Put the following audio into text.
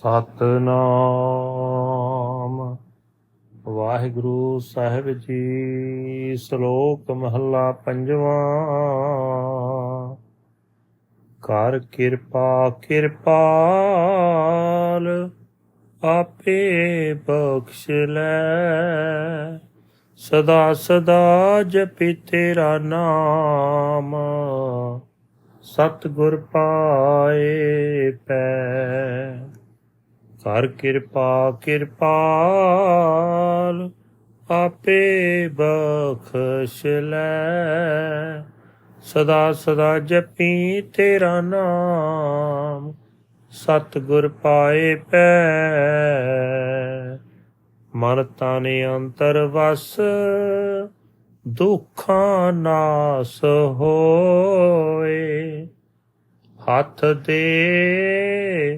ਸਤਨਾਮ। ਵਾਹਿਗੁਰੂ ਸਾਹਿਬ ਜੀ, ਸ਼ਲੋਕ ਮਹੱਲਾ ਪੰਜਵਾਂ। ਕਰ ਕਿਰਪਾ, ਕਿਰਪਾਲ ਆਪੇ ਬਖਸ਼ ਲੈ। ਸਦਾ ਸਦਾ ਜਪੀ ਤੇਰਾ ਨਾਮ। ਸਤਿਗੁਰ ਪਾਏ ਪੈ। ਕਰ ਕਿਰਪਾ, ਕਿਰਪਾਲ ਆਪੇ ਬਖਸ਼ ਲੈ। ਸਦਾ ਸਦਾ ਜਪੀ ਤੇਰਾ ਨਾਮ, ਸਤਿਗੁਰ ਪਾਏ ਪੈ। ਮਨ ਤਨ ਅੰਤਰ ਵਸ, ਦੁੱਖਾਂ ਨਾਸ ਹੋਏ। ਹੱਥ ਦੇ